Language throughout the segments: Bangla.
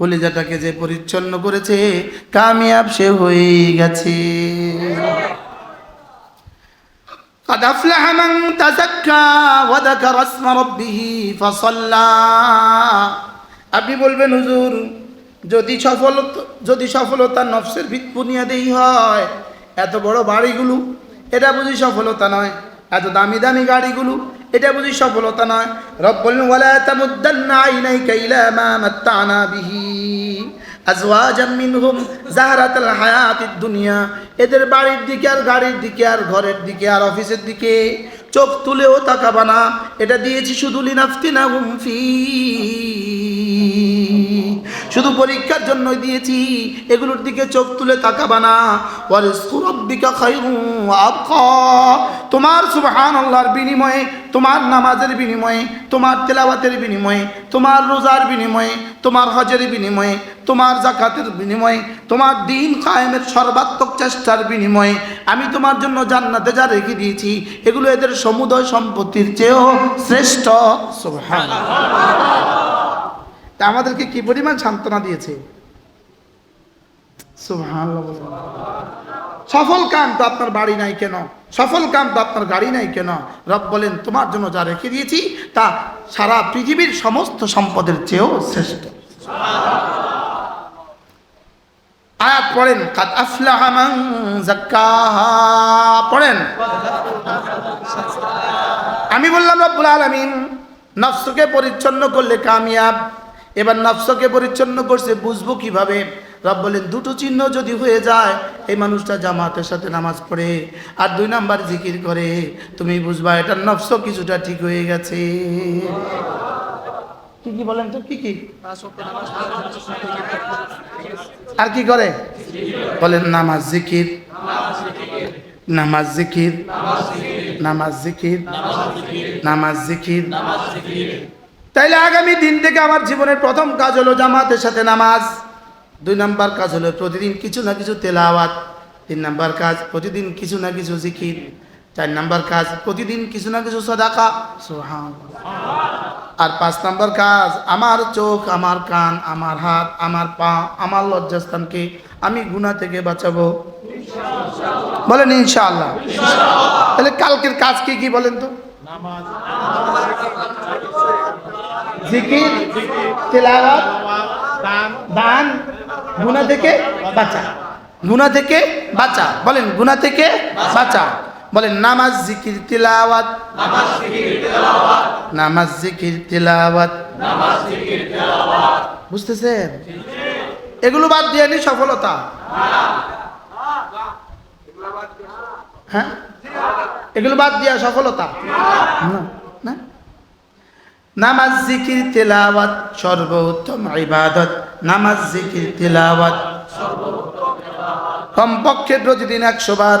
কলিজাটাকে যে পরিচ্ছন্ন করেছে কামিয়াব সে হয়ে গেছে قد أفلح من تزكى وذكر اسم ربه فصلى আপনি বলবেন হুজুর যদি সফলতা যদি সফলতা নফসের ভিত বুনিয়াদেই হয় এত বড় বাড়িগুলো এটা বুঝি সফলতা নয় এত দামি দামি গাড়িগুলো এটা বুঝি সফলতা নয়। রব বললেন ওয়ালা তামুদ্দান্না আইনাইকা ইলা মা মাত্তানা বিহি। আজওয়াজাম মিনহুম জাহরাতাল হায়াতিদ দুনিয়া। এদের বাড়ির দিকে আর গাড়ির দিকে আর ঘরের দিকে আর অফিসের দিকে চোখ তুলেও তাকাবানা এটা দিয়েছি শুধু লিনাফতিনা হুম ফি। শুধু পরীক্ষার জন্যই দিয়েছি, এগুলোর দিকে চোখ তুলে তাকাবা না। তোমার সুবহানাল্লাহর বিনিময়ে, তোমার নামাজের বিনিময়ে, তোমার তেলাওয়াতের বিনিময়ে, তোমার রোজার বিনিময়ে, তোমার হজের বিনিময়ে, তোমার জাকাতের বিনিময়ে, তোমার দিন কায়েমের সর্বাত্মক চেষ্টার বিনিময়ে আমি তোমার জন্য জান্নাতে যা রেখে দিয়েছি, এগুলো এদের সমুদয় সম্পত্তির চেয়েও শ্রেষ্ঠ। সুবহানাল্লাহ। তা আমাদেরকে কি পরিমাণ সান্ত্বনা দিয়েছে? সফল কাম তো আপনার বাড়ি নাই কেন? সফল কাম তো আপনার গাড়ি নাই কেন? রব বলেন, তোমার জন্য যা রেখে দিয়েছি, তা সারা পৃথিবীর সমস্ত সম্পদের চেয়েও শ্রেষ্ঠ। আয়াত পড়েন, কাদ আফলাহা পড়েন। আমি বললাম, রব্বুল আলামিন, নফসকে পরিচ্ছন্ন করলে কামিয়াব। এবার নফসকে পরিচ্ছন্ন করছে, বুঝব কীভাবে? রব বলেন, দুটো চিহ্ন যদি হয়ে যায়, এই মানুষটা জামাতের সাথে নামাজ পড়ে আর দুই নাম্বার জিকির করে। তুমি বুঝবা এটা নফস কিছুটা ঠিক হয়ে গেছে। কি কি বলেন তো, কি কি? আর কি করে? বলেন, নামাজ জিকির। নামাজ জিকির। নামাজ জিকির। নামাজ জিকির। তাইলে আগামী দিন থেকে আমার জীবনের প্রথম কাজ হলো জামাতের সাথে নামাজ। দুই নাম্বার কাজ হলো প্রতিদিন কিছু না কিছু তেলাওয়াত। তিন নাম্বার কাজ প্রতিদিন কিছু না কিছু জিকির। চার নাম্বার কাজ প্রতিদিন কিছু না কিছু সদাকা। আর পাঁচ নাম্বার কাজ আমার চোখ আমার কান আমার হাত আমার পা আমার লজ্জাস্থানকে আমি গুণা থেকে বাঁচাবো। বলেন ইনশাআল্লাহ। তাহলে কালকের কাজ কি কি বলেন তো? জিকির তেলাওয়াত দান। গুণা থেকে বাঁচা। গুণা থেকে বাঁচা। বলেন গুণা থেকে বাঁচা। বলেন নামাজ জিকির তিলাওয়াত। নামাজ জিকির তিলাওয়াত। বুঝতেছেন? এগুলো বাদ দিয়ে নি সফলতা। হ্যাঁ? এগুলো বাদ দিয়া সফলতা। নামাজ, জিকির, তেলাওয়াত, সর্বোত্তম ইবাদত। নামাজ, জিকির, তেলাওয়াত। কমপক্ষে প্রতিদিন একশো বার।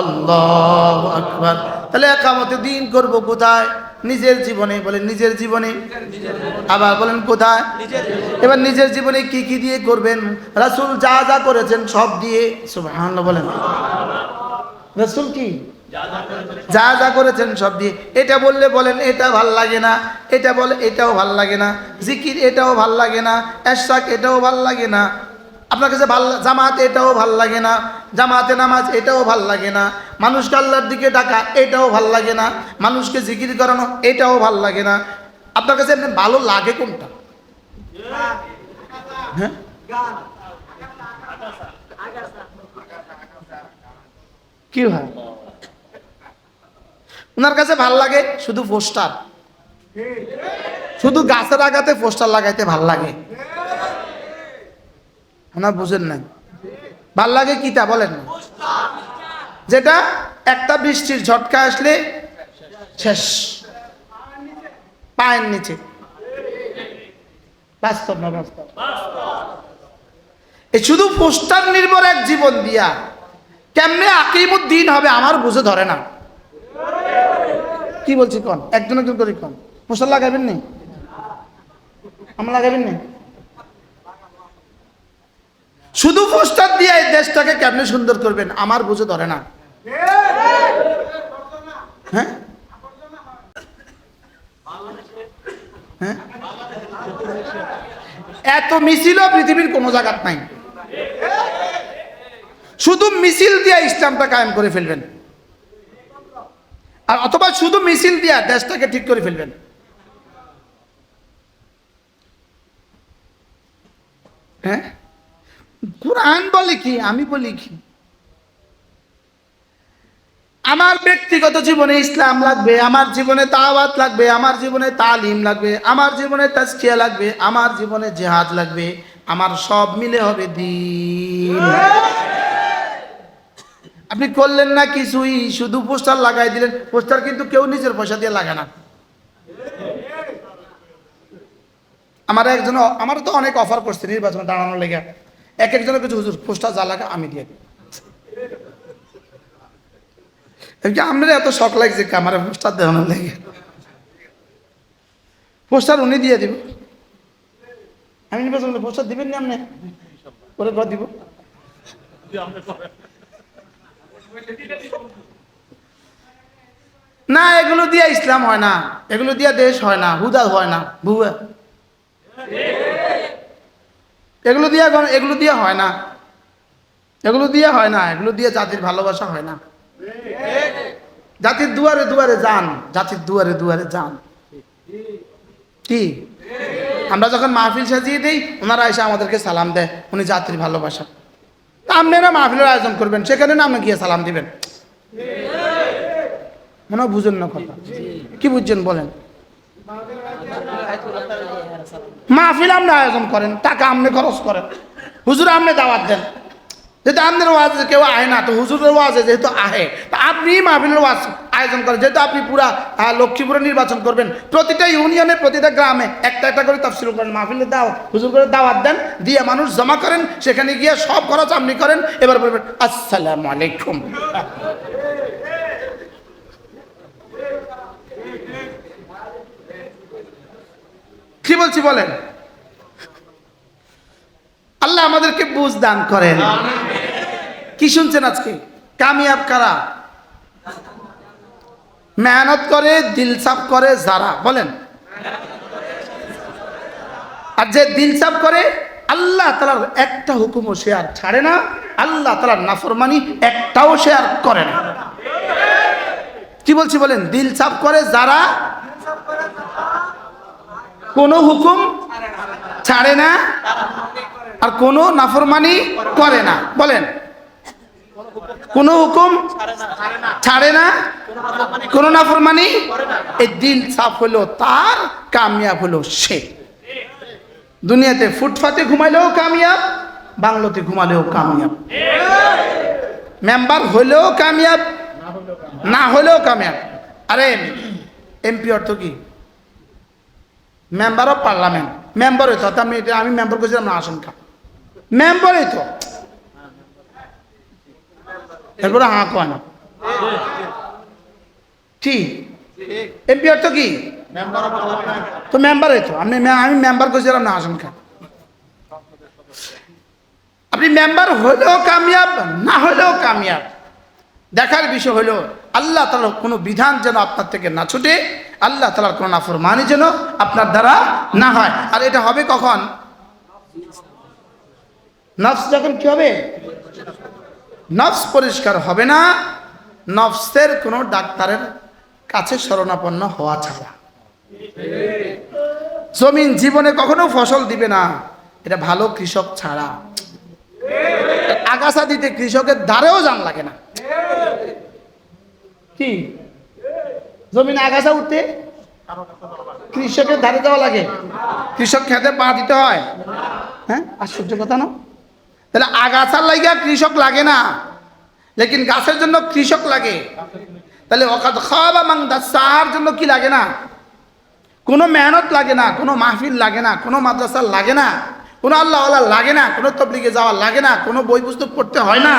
আল্লাহু আকবার। তাহলে একামতে দিন করব কোথায়? নিজের জীবনে, বলেন নিজের জীবনে। আবার বলেন কোথায়? এবার নিজের জীবনে কি কি দিয়ে করবেন? রাসূল যা যা করেছেন সব দিয়ে, সুবহানাল্লাহ বলেন। রাসূল কি? যা যা করেছেন সব দিয়ে। এটা বললে বলেন এটা ভালো লাগে না, এটা বলে, এটাও ভালো লাগে না, জিকির এটাও ভালো লাগে না এশাক এটাও ভালো লাগে না, আপনার কাছে ভালো, জামাত এটাও ভালো লাগে না জামাতে নামাজ এটাও ভালো লাগে না। মানুষকে আল্লাহর দিকে ডাকা এটাও ভালো লাগে না। মানুষকে জিকির করানো এটাও ভালো লাগে না। আপনার কাছে এমনি ভালো লাগে কোনটা? হ্যাঁ? কি হয় ওনার কাছে ভালো লাগে শুধু পোস্টার। শুধু গাছের আগাতে পোস্টার লাগাইতে ভালো লাগে। ওনার বুঝেন নাই। ভালো লাগে কি তা বলেন যেটা একটা বৃষ্টির ঝটকা আসলে শেষ। পায়ের নিচে। বাস্তব না বাস্তব? এই শুধু পোস্টার নির্ভর এক জীবন দিয়া। কেমনে আকিমুদ্দিন হবে আমার বুঝে ধরে না। কি বলছি কন? একজন একজন করে কন। পোস্টার লাগাবেন নি? আমার লাগাবেন নি? শুধু পোস্টার দিয়ে এই দেশটাকে কেমনে সুন্দর করবেন? আমার বুঝে ধরে না। হ্যাঁ? হ্যাঁ? এত মিছিলও পৃথিবীর কোনো জায়গাত নাই। শুধু মিছিল দিয়া ইসলামটা কায়েম করে ফেলবেন। আর অথবা শুধু মিছিল দিয়া দেশটাকে ঠিক করে ফেলবেন। হ্যাঁ? কোরআন বলে কি? আমি বলি কি? আমার ব্যক্তিগত জীবনে ইসলাম লাগবে, আমার জীবনে তাওয়াত লাগবে, আমার জীবনে তালিম লাগবে, আমার জীবনে তাজকিয়া লাগবে, আমার জীবনে জেহাদ লাগবে, আমার সব মিলে হবে দিন। আপনি করলেন না কিছুই, শুধু পোস্টার লাগাই দিলেন, পোস্টার কিন্তু কেউ নিজের পয়সা দিয়ে লাগায় না। আমার একজন, আমার তো অনেক অফার করছে নির্বাচনে দাঁড়ানোর লেগে। এক একজনের কিছু হুজুর পোস্টার যা লাগা আমি দিয়ে দিই। আপনার এত শখ লাগছে আমার পোস্টার দেওয়ানোর লেগে? পোস্টার উনি দিয়ে দিব। আমি নির্বাচনে পোস্টার দিবেন না আপনি? করে ঘর দিব। না, এগুলো দিয়ে ইসলাম হয় না। এগুলো দিয়ে দেশ হয় না হুদা হয় না, ভুয়া। এগুলো দিয়ে এগুলো দিয়ে হয় না। এগুলো দিয়ে হয় না। এগুলো দিয়ে জাতির ভালোবাসা হয় না। জাতির দুয়ারে দুয়ারে যান। জাতির দুয়ারে দুয়ারে যান। কি? আমরা যখন মাহফিল সাজিয়ে দিই, ওনারা এসে আমাদেরকে সালাম দেয়। উনি জাতির ভালোবাসা। আপনারা মাহফিলের আয়োজন করবেন। সেখানে না আপনি গিয়ে সালাম দিবেন? মনে হয় বুঝেন না কথা। কি বুঝছেন বলেন? মাহফিল আপনি আয়োজন করেন, টাকা আপনি খরচ করেন। হুজুর আপনি দাওয়াত দেন। যেহেতু আপনার ওয়াজে কেউ আহে না, তো হুজুরের ওয়াজে যেহেতু আহে, তা আপনি মাহফিলের ওয়াজ আয়োজন করেন। যেহেতু আপনি পুরা লক্ষ্মীপুরে নির্বাচন করবেন, প্রতিটা ইউনিয়নে, প্রতিটা গ্রামে একটা একটা করে তফসিল করেন, মাহফিলের দাওয়াত, হুজুর করে দাওয়াত দেন, দিয়ে মানুষ জমা করেন, সেখানে গিয়ে সব খরচ আপনি করেন, এবার বলবেন, আসসালামু আলাইকুম। বলেন? আল্লাহ আমাদেরকে বুঝ দান করেন। কি শুনছেন আজকে? কামিয়াব কারা? মেহনত করে, দিল সাফ করে, যারা। বলেন। আর যে দিল সাফ করে, আল্লাহ তালার একটা হুকুমও শেয়ার ছাড়ে না, আল্লাহ তালার নাফরমানি একটাও শেয়ার করে না। কি বলছি বলেন? দিল সাফ করে, যারা কোনো হুকুম ছাড়ে না আর কোনো নাফরমানি করে না। বলেন। কোনো হুকুম ছাড়ে না, কোনো নাফরমানি এই দিল সাফ হলো, তার কামিয়াব হলো সে। দুনিয়াতে ফুটপাতে ঘুমাইলেও কামিয়াব, বাংলোতে ঘুমালেও কামিয়াব। মেম্বার হলেও কামিয়াব, না হলেও কামিয়াব। আরে, এমপি অর্থ কি? মেম্বার অফ পার্লামেন্ট মেম্বার হইতো আমি আমি মেম্বার করছিলাম না আশঙ্কা। মেম্বার হইতো। এরপরে হাঁ কয় না? কি? এমপি অর্থ কি? তো মেম্বার হইতো। আমি আমি মেম্বার করছিলাম না আশঙ্কা। আপনি মেম্বার হলেও কামিয়াব না হলেও কামিয়াব। দেখার বিষয় হলো আল্লাহ তালার কোনো বিধান যেন আপনার থেকে না ছুটে আল্লাহ তালার কোনো নাফরমানি যেন আপনার দ্বারা না হয়। আর এটা হবে কখন? নফস যখন কি হবে? নফস পরিষ্কার হবে না। নফসের কোনো ডাক্তারের কাছে শরণাপন্ন হওয়া ছাড়া। জমিন জীবনে কখনো ফসল দিবে না। এটা ভালো কৃষক ছাড়া। আগাছা দিতে কৃষকের দ্বারেও জান লাগে না। কি? জমিনে আগাছা উঠতে কৃষকের ধারে দেওয়া লাগে। কৃষক খেতে পা দিতে হয়। হ্যাঁ আশ্চর্য কথা না। তাহলে আগাছার লাগিয়া কৃষক লাগে না লেকিন গাছের জন্য কৃষক লাগে। তাহলে অকাত খাওয়া মাংদা চার জন্য কি লাগে না? কোনো মেহনত লাগে না কোনো মাহফিল লাগে না কোনো মাদ্রাসা লাগে না কোনো আল্লাহ লাগে না কোনো তবলিগে যাওয়া লাগে না কোনো বই পুস্তক পড়তে হয় না।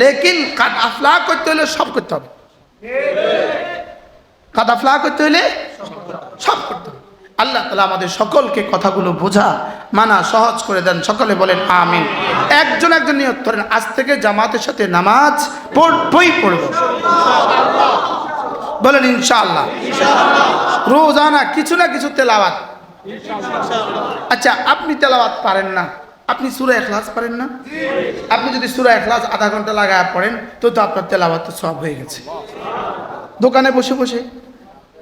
লেকিন কাদ আফলা করতে হলে সব করতে হবে। কাদ আফলা করতে হলে সব করতে আল্লাহ তালা আমাদের সকলকে কথাগুলো বোঝা, মানা, সহজ করে দেন। সকলে বলেন, আমিন। একজন একজন নিয়ত করেন, আজ থেকে জামাতের সাথে নামাজ পড়বই পড়ব। বলেন, ইনশাআল্লাহ। রোজানা কিছু না কিছু তেলাওয়াত। আচ্ছা আপনি তেলাওয়াত পারেন না। আপনি সুরা এখলাস পারেন না? আপনি যদি সুরা এখলাস আধা ঘণ্টা লাগায় পড়েন, তো তো আপনার তেলাওয়াত তো সব হয়ে গেছে। দোকানে বসে বসে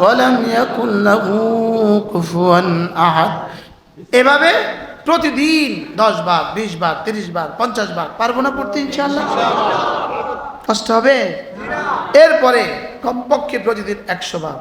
ওয়ালাম ইয়াকুল্লাহু কুফুয়ান আহাদ। এভাবে প্রতিদিন দশ বার, বিশ বার, তিরিশ বার, পঞ্চাশ বার পারব না পড়তে ইনশাল্লাহ কষ্ট হবে? এরপরে কমপক্ষে প্রতিদিন একশো বার।